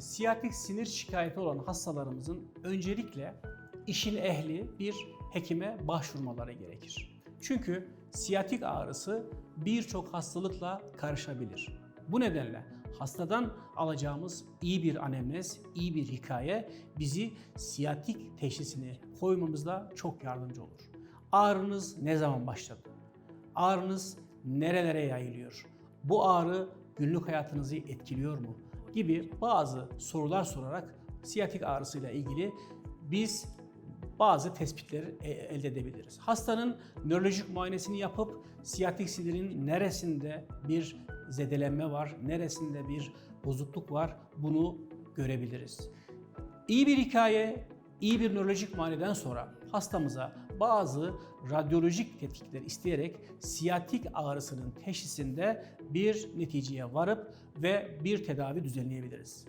Siyatik sinir şikayeti olan hastalarımızın öncelikle işin ehli bir hekime başvurmaları gerekir. Çünkü siyatik ağrısı birçok hastalıkla karışabilir. Bu nedenle hastadan alacağımız iyi bir anemnez, iyi bir hikaye bizi siyatik teşhisini koymamızda çok yardımcı olur. Ağrınız ne zaman başladı? Ağrınız nerelere yayılıyor? Bu ağrı günlük hayatınızı etkiliyor mu? Gibi bazı sorular sorarak siyatik ağrısıyla ilgili biz bazı tespitleri e- elde edebiliriz. Hastanın nörolojik muayenesini yapıp siyatik sinirin neresinde bir zedelenme var, neresinde bir bozukluk var bunu görebiliriz. İyi bir hikaye, iyi bir nörolojik muayeneden sonra hastamıza bazı radyolojik tetkikler isteyerek siyatik ağrısının teşhisinde bir neticeye varıp ve bir tedavi düzenleyebiliriz.